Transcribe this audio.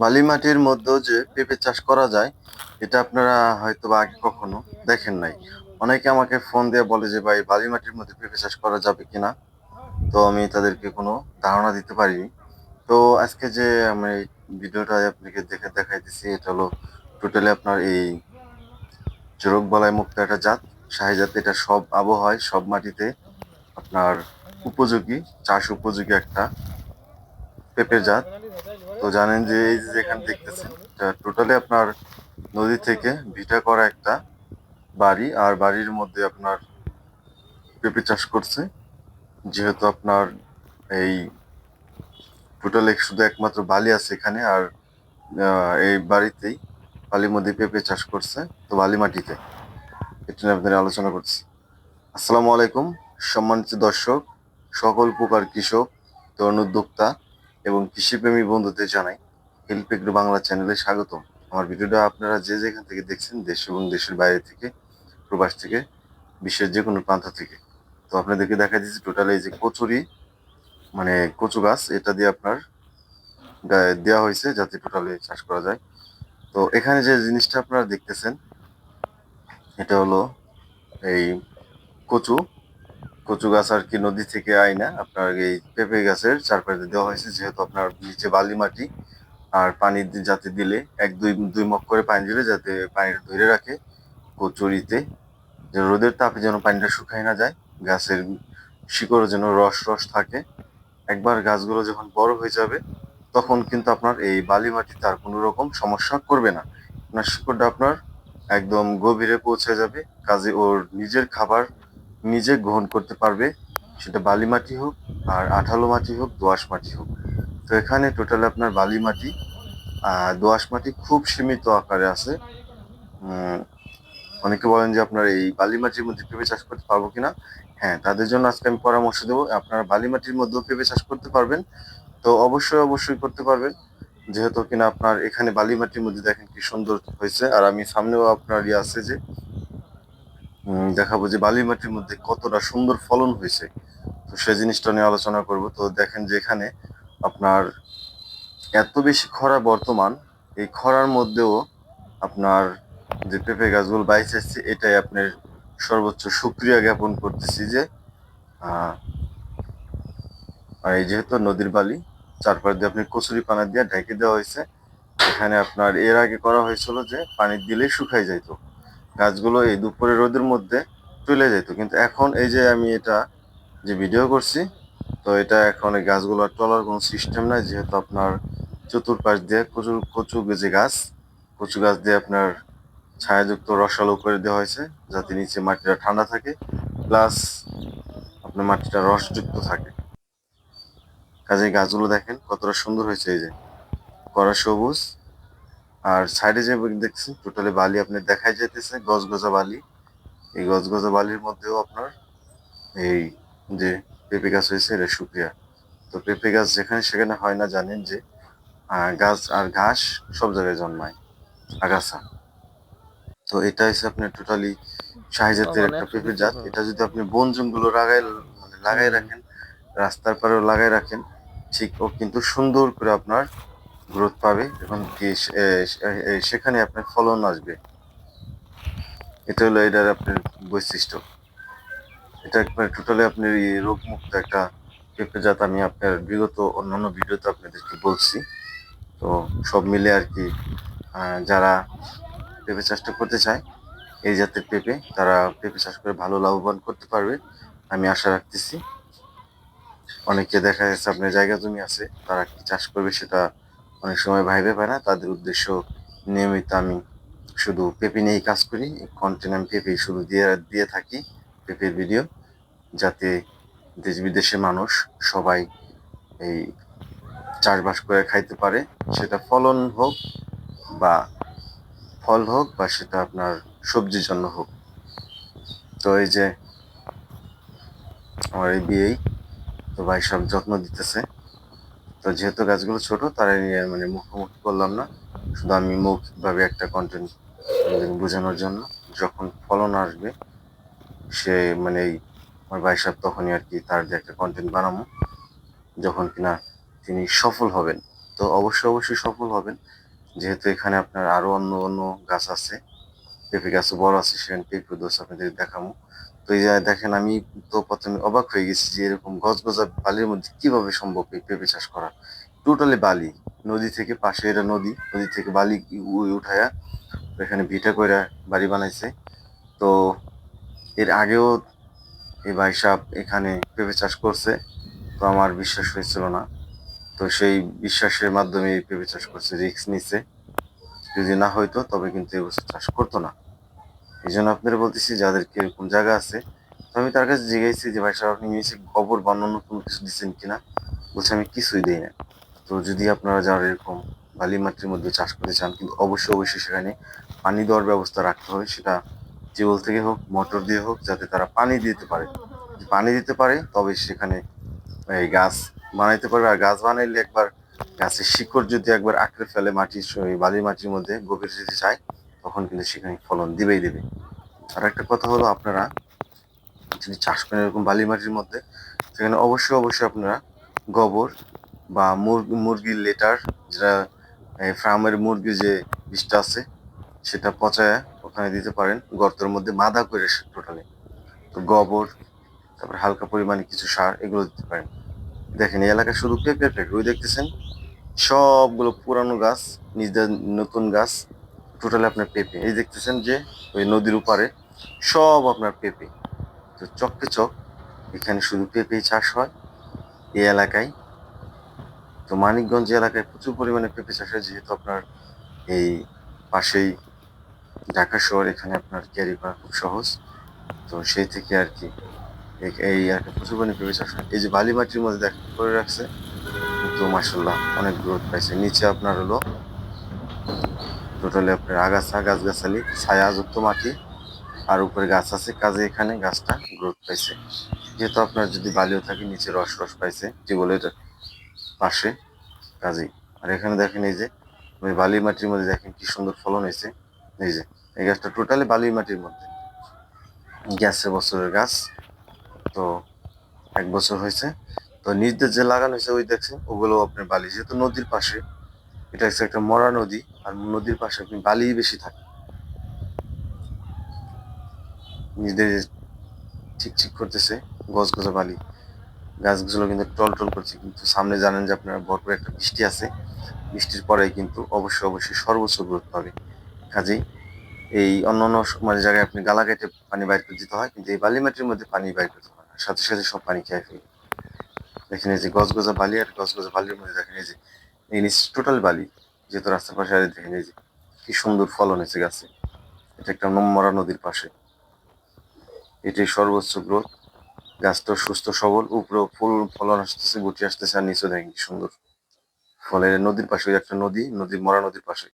বালি মাটির মধ্যেও যে পেঁপে চাষ করা যায়, এটা আপনারা হয়তো বা আগে কখনো দেখেন নাই। অনেকে আমাকে ফোন দিয়ে বলে যে, ভাই বালি মাটির মধ্যে পেঁপে চাষ করা যাবে কিনা? তো আমি তাদেরকে কোনো ধারণা দিতে পারিনি। তো আজকে যে আমি ভিডিওটা আপনাকে দেখে, দেখাইতেছি, এটা হলো টোটালি আপনার এই চোরক বলায় মুক্ত একটা জাত। শাহী জাত এটা সব আবহাওয়ায়, সব মাটিতে আপনার উপযোগী, চাষ উপযোগী একটা পেঁপের জাত। তো জানেন যে এই যে যেখানে দেখতেছেন টোটালি আপনার নদী থেকে ভিটা করা একটা বাড়ি, আর বাড়ির মধ্যে আপনার পেঁপে চাষ করছে। যেহেতু আপনার এই টোটালি শুধু একমাত্র বালি আছে এখানে, আর এই বাড়িতেই বালির মধ্যে পেঁপে চাষ করছে, তো বালি মাটিতে। এটা নিয়ে আপনাদের আলোচনা করছি। আসসালামু আলাইকুম, সম্মানিত দর্শক, সকল প্রকার কৃষক, তরুণ উদ্যোক্তা এবং কৃষিপ্রেমী বন্ধুদের জানাই হেল্প এগ্রো বাংলা চ্যানেলে স্বাগতম। আমার ভিডিওটা আপনারা যে যেখান থেকে দেখছেন, দেশ এবং দেশের বাইরে থেকে, প্রবাস থেকে, বিশ্বের যে কোনো প্রান্ত থেকে। তো আপনাদেরকে দেখা দিচ্ছি টোটাল এই যে কচুরি মানে কচু গাছ, এটা দিয়ে আপনার দেওয়া হয়েছে যাতে টোটালে চাষ করা যায়। তো এখানে যে জিনিসটা আপনারা দেখতেছেন, এটা হলো এই কচু। কচু গাছ আর কি নদী থেকে আয় না। আপনার এই পেঁপে গাছের চারপাশে দেওয়া হয়েছে, যেহেতু আপনার নিচে বালি মাটি আর পানি যাতে দিলে, এক, দুই দুই মগ করে পানি দিলে যাতে পানিটা ধরে রাখে কচুরিতে। যে রোদের তাপে যেন পানিটা শুকায় না যায়, গাছের শিকড় যেন রস রস থাকে। একবার গাছগুলো যখন বড় হয়ে যাবে, তখন কিন্তু আপনার এই বালি মাটি তার কোনো রকম সমস্যা করবে না। আপনার শিকড়টা আপনার একদম গভীরে পৌঁছে যাবে, কাজে ওর নিজের খাবার নিজে গ্রহণ করতে পারবে, সেটা বালি মাটি হোক আর আঠালো মাটি হোক, দোআঁশ মাটি হোক। তো এখানে টোটাল আপনার বালি মাটি দোআঁশ মাটি খুব সীমিত আকারে আছে। অনেকে বলেন যে আপনার এই বালি মাটির মধ্যে পেঁপে চাষ করতে পারব কিনা? হ্যাঁ তাদের জন্য আজকে আমি পরামর্শ দেবো, আপনারা বালি মাটির মধ্যেও পেঁপে চাষ করতে পারবেন। তো অবশ্যই অবশ্যই করতে পারবেন। যেহেতু কিনা আপনার এখানে বালি মাটির মধ্যে দেখেন কি সুন্দর হয়েছে। আর আমি সামনেও আপনার ইয়ে আছে যে দেখাবো যে বালি মাটির মধ্যে কতটা সুন্দর ফলন হয়েছে। তো সেই জিনিসটা নিয়ে আলোচনা করব। তো দেখেন যে এখানে আপনার এত বেশি খরা বর্তমান, এই খরার মধ্যেও আপনার যে পেঁপে গাছগুলো বাইছে এসছে এটাই আপনার সর্বোচ্চ সুক্রিয়া জ্ঞাপন করতেছি যে আর এই যেহেতু নদীর বালি, চারপাশ দিয়ে আপনি কচুরি পানা দিয়ে ঢেকে দেওয়া হয়েছে। এখানে আপনার এর আগে করা হয়েছিল যে পানি দিলেই শুকাই যাইতো। গাছগুলো এই দুপুরে রোদের মধ্যে চলে যেত। কিন্তু এখন এই যে আমি এটা যে ভিডিও করছি, তো এটা এখন এই গাছগুলো আর টলার কোনো সিস্টেম নাই। যেহেতু আপনার চতুর্পাশ দিয়ে কচু কচু যে গাছ, কচু গাছ দিয়ে আপনার ছায়াযুক্ত রসালো করে দেওয়া হয়েছে, যাতে নিচে মাটিটা ঠান্ডা থাকে। প্লাস আপনার মাটিটা রসযুক্ত থাকে। কাজে গাছগুলো দেখেন কতটা সুন্দর হয়েছে এই যে। কড়া সবুজ আর সাইডে যে দেখছেন টোটালি বালি আপনি দেখাই যেতেছে গজগজা বালি। এই গজগজা বালির মধ্যেও আপনার এই যে পেঁপে গাছ হয়েছে এটা শুকিয়া। তো পেঁপে গাছ যেখানে সেখানে হয় না জানেন যে গাছ আর ঘাস সব জায়গায় জন্মায় আগাছা। তো এটা হচ্ছে আপনার টোটালি শাহী জাতের একটা পেঁপে জাত। এটা যদি আপনি বন জঙ্গল লাগাই মানে লাগাই রাখেন রাস্তার পাড়েও লাগাই রাখেন ঠিক ও কিন্তু সুন্দর করে আপনার গ্রোথ পাবে এবং কি সেখানে আপনার ফলন আসবে। এটা হলো এটার আপনার বৈশিষ্ট্য। এটা একবার টোটালি আপনার এই রোগমুক্ত একটা পেঁপে জাত আমি আপনার বিগত অন্যান্য ভিডিওতে আপনাদেরকে বলছি। তো সব মিলে আর কি যারা পেঁপে চাষটা করতে চায়, এই জাতের পেঁপে, তারা পেঁপে চাষ করে ভালো লাভবান করতে পারবে। আমি আশা রাখতেছি। অনেকে দেখা যাচ্ছে আপনার জায়গা জমি আছে, তারা কি চাষ করবে সেটা অনেক সময় ভাইবে পায় না, তাদের উদ্দেশ্য নিয়মিত আমি শুধু পেঁপে নিয়েই কাজ করি কন্টেন্ট আমি পেঁপে শুধু দিয়ে দিয়ে থাকি, পেঁপের ভিডিও যাতে দেশ বিদেশের মানুষ সবাই এই চাষবাস করে খাইতে পারে। সেটা ফলন হোক বা ফল হোক বা সেটা আপনার সবজির জন্য হোক। তো এই যে আমার এই বিয়েই, তো ভাই সব যত্ন দিতেছে। তো যেহেতু গাছগুলো ছোট, তারাই নিয়ে মানে মুখোমুখি করলাম না। শুধু আমি মৌখিকভাবে একটা কন্টেন্ট বোঝানোর জন্য। যখন ফলন আসবে, সে মানে এই আমার ভাই সাহেব তখনই আর কি তার যে একটা কন্টেন্ট বানাবো। যখন কিনা তিনি সফল হবেন, তো অবশ্যই অবশ্যই সফল হবেন। যেহেতু এখানে আপনার আরও অন্য অন্য গাছ আছে, পেঁপে গাছ বড় আছে, সেখানে পেঁপে দোষ আপনাদের দেখাবো। তো এই দেখেন, আমি তো প্রথমে অবাক হয়ে গেছি যে এরকম গছ গজগজা বালির মধ্যে কীভাবে সম্ভব এই পেঁপে চাষ করা? টোটালি বালি, নদী থেকে পাশে এটা নদী নদী থেকে বালি উঠায়া এখানে ভিটা কইরা বাড়ি বানাইছে। তো এর আগেও এই ভাই সাহেব এখানে পেঁপে চাষ করছে, তো আমার বিশ্বাস হয়েছিল না। তো সেই বিশ্বাসের মাধ্যমে এই পেঁপে চাষ করছে, রিস্ক নিছে। যদি না হইতো তবে কিন্তু এবছর চাষ করতো না। এই জন্য আপনারা বলতেছি যাদেরকে এরকম জায়গা আছে, তো আমি তার কাছে জিজ্ঞাসি যে, ভাই সাহেব, আপনি নিচে গোবর বা অন্যান্য কোনো কিছু দিচ্ছেন কিনা? বলছে, আমি কিছুই দিই না। তো যদি আপনারা যারা এরকম বালি মাটির মধ্যে চাষ করতে চান, কিন্তু অবশ্যই অবশ্যই সেখানে পানি দেওয়ার ব্যবস্থা রাখতে হবে। সেটা টিউবওয়েল থেকে হোক, মোটর দিয়ে হোক, যাতে তারা পানি দিতে পারে। পানি দিতে পারে, তবে সেখানে এই গাছ বানাইতে পারবে। আর গাছ বানাইলে একবার গাছের শিকড় যদি একবার আঁকড়ে ফেলে মাটির বালি মাটির মধ্যে, গভীর যদি যায় তখন কিন্তু সেখানে ফলন দিবেই দিবে। আর একটা কথা হলো আপনারা যদি চাষ করেন এরকম বালি মাটির মধ্যে, সেখানে অবশ্যই অবশ্যই আপনারা গোবর বা মুরগি মুরগির লেটার, যেটা ফার্মের মুরগির যে বিষটা আছে, সেটা পচায় ওখানে দিতে পারেন গর্তের মধ্যে মাদা করে টোটালে। তো গোবর, তারপর হালকা পরিমাণে কিছু সার, এগুলো দিতে পারেন। দেখেন, এই এলাকায় শুধু পেঁপে পেঁপে ওই দেখতেছেন, সবগুলো পুরানো গাছ নিজেদের নতুন গাছ টোটালি আপনার পেঁপে। এই দেখতেছেন যে, ওই নদীর উপারে সব আপনার পেঁপে। তো চককে চক, এখানে শুধু পেঁপেই চাষ হয় এই এলাকায়। তো মানিকগঞ্জ এলাকায় প্রচুর পরিমাণে পেঁপে চাষ হয়, যেহেতু আপনার এই পাশেই ঢাকা শহর, এখানে আপনার ক্যারি করা খুব সহজ। তো সেই থেকে আর কি এই- এই এলাকায় প্রচুর পরিমাণে পেঁপে চাষ হয়। এই যে বালি মাটির মধ্যে দেখা, করে রাখছে, তো মাসাল্লাহ অনেক গ্রোথ পাইছে। নিচে আপনার হলো টোটালি আপনার আগাছা, গাছগাছালি, ছায়াযুক্ত মাটি, আর উপরে গাছ আছে কাজে এখানে গাছটা গ্রোথ পাইছে। যেহেতু আপনার যদি বালিও থাকে, নিচে রস রস পাইছে টিউবওয়েলের পাশে কাজেই। আর এখানে দেখেন এই যে, ওই বালি মাটির মধ্যে দেখেন কি সুন্দর ফলন হয়েছে এই যে, এই গাছটা টোটালি বালি মাটির মধ্যে। গ্যাসে বছরের গাছ, তো এক বছর হয়েছে তো নিজদের যে লাগানো হয়েছে ওই দেখছেন, ওগুলো আপনার বালি। যেহেতু নদীর পাশে এটা হচ্ছে একটা মরা নদী, আর নদীর পাশে আপনি বালি বেশি থাকে। নিজেদের ঠিক ঠিক করতেছে গজ গজা বালি। গাছগুলো কিন্তু টল টল করছে, কিন্তু সামনে জানেন যে আপনার ভরপুর একটা বৃষ্টি আছে। বৃষ্টির পরে কিন্তু অবশ্যই অবশ্যই সর্বোচ্চ গ্রোথ পাবে। কাজেই এই অন্য অন্য মানে জায়গায় আপনি গালা কেটে পানি বাইর করে দিতে হয়, কিন্তু এই বালি মাটির মধ্যে পানি বাইর করতে হয় সাথে সাথে সব পানি খেয়ে ফেলে দেখেন এই যে গজ গজা বালি আর গজ গজা বালির মধ্যে দেখেন এই যে নিচ টোটাল বালি যেহেতু রাস্তার পাশে আর দেখেন, এই যে কি সুন্দর ফলন হয়েছে গাছে। এটা একটা নম্বরা নদীর পাশে। এটি সর্বোচ্চ গ্রোথ। গাছটা সুস্থ, সবল, উপরে ফুল, ফলন আসতেছে, গুটি আসতেছে, আর নিচে দেখেন কি সুন্দর। ফলে নদীর পাশে ওই একটা নদী নদী মরা নদীর পাশে।